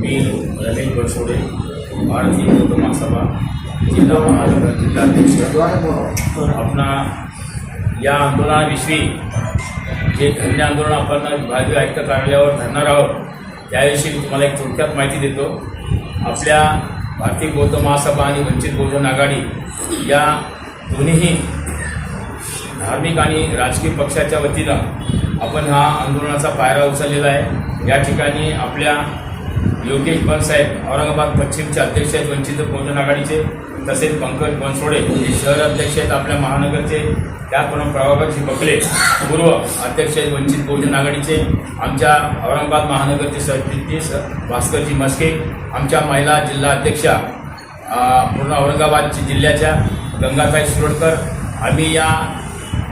मी रमेश बनसोडे भारतीय बौद्ध महासभा जिल्हा महानगर जिल्हाध्यक्ष. आपणा या आंदोलनाविषयी जे धरणे आंदोलन आपण विभागीय आयुक्त कार्यालयावर धरणार आहोत त्याविषयी मी तुम्हाला एक थोडक्यात माहिती देतो. आपल्या भारतीय बौद्ध महासभा आणि वंचित बहुजन आघाडी या दोन्हीही धार्मिक आणि राजकीय पक्षाच्या वतीनं आपण हा आंदोलनाचा पायरा उचललेला आहे. या ठिकाणी आपल्या योगेश बनसाहेब औरंगाबाद पश्चिमचे अध्यक्ष आहेत वंचित बहुजन आघाडीचे तसेच पंकज बनसोडे हे शहर अध्यक्ष आहेत आपल्या महानगरचे. त्याचप्रमाणे प्रभाकरजी बकले पूर्व अध्यक्ष आहेत वंचित बहुजन आघाडीचे. आमच्या औरंगाबाद महानगरचे सरचिटणीस भास्करजी मस्के आमच्या महिला जिल्हा अध्यक्षा पूर्ण औरंगाबाद जिल्ह्याच्या गंगाताई सुरडकर आम्ही या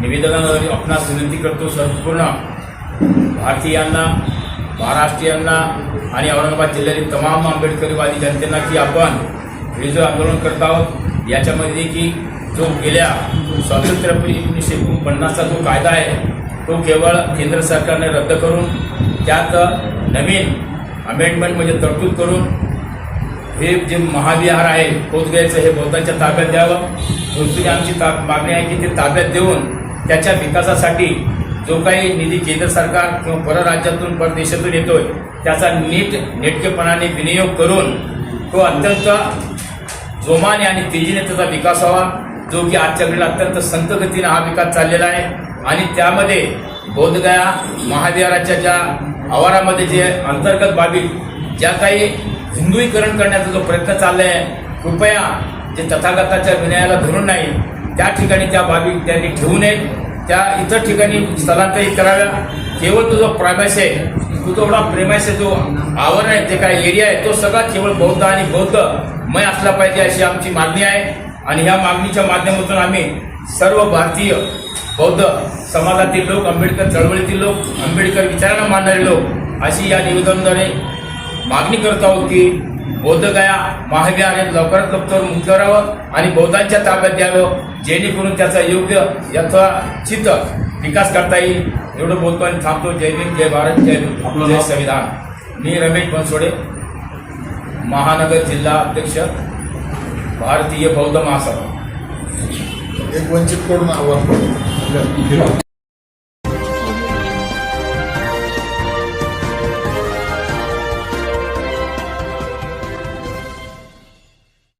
निवेदनाद्वारे आपणास विनंती करतो संपूर्ण भारतीयांना महाराष्ट्रीयांना आणि औरंगाबाद जिल्ह्यातील तमाम आंबेडकरीवादी जनतेना की आपण हे जो आंदोलन करत आहोत याच्यामध्ये की जो गेल्या स्वातंत्र्य एकोणीसशे एकोणपन्नासचा जो कायदा आहे तो केवळ केंद्र सरकारने रद्द करून त्यात नवीन अमेंडमेंट म्हणजे तरतूद करून हे जे महाविहार आहे बोधगयाचं हे बौद्धांच्या ताब्यात द्यावं. दुसरी आमची ता मागणी आहे की ते ताब्यात देऊन त्याच्या विकासासाठी जो काही निधी केंद्र सरकार किंवा परराज्यातून परदेशातून येतोय त्याचा नीट नेटकेपणाने विनियोग करून तो अत्यंत जोमाने आणि तेजीने त्याचा विकास व्हावा जो की आजच्या वेळेला अत्यंत संतगतीने हा विकास चाललेला आहे. आणि त्यामध्ये बोधगया महाविहाराच्या ज्या आवारामध्ये जे अंतर्गत बाबी ज्या काही हिंदुईकरण करण्याचा जो प्रयत्न चालला आहे कृपया जे तथागताच्या विनयाला धरून नाही त्या ठिकाणी त्या बाबी त्यांनी ठेवू नयेत. त्या इतर ठिकाणी स्थलांतरित कराव्या. केवळ तो जो प्रायमॅस आहे तो तेवढा प्रेमास जो आवरण आहे जे काय एरिया आहे तो सगळा केवळ बौद्ध आणि बौद्धमय असला पाहिजे अशी आमची मागणी आहे. आणि ह्या मागणीच्या माध्यमातून आम्ही सर्व भारतीय बौद्ध समाजातील लोक आंबेडकर चळवळीतील लोक आंबेडकर विचारांना मानणारे लोक अशी या निवेदनाद्वारे मागणी करत आहोत की बौद्धगया महाविहार लवकरात लवकर मुक्त करावं आणि बौद्धांच्या ताब्यात द्यावं जेणेकरून त्याचा योग्य यथाचित विकास करता येईल. एवढं बोलतो आणि थांबतो जय भीम जय भारत जय आपलं जय? संविधान. मी रमेश बनसोडे महानगर जिल्हा अध्यक्ष भारतीय बौद्ध महासभा. एक वंचित आव्हान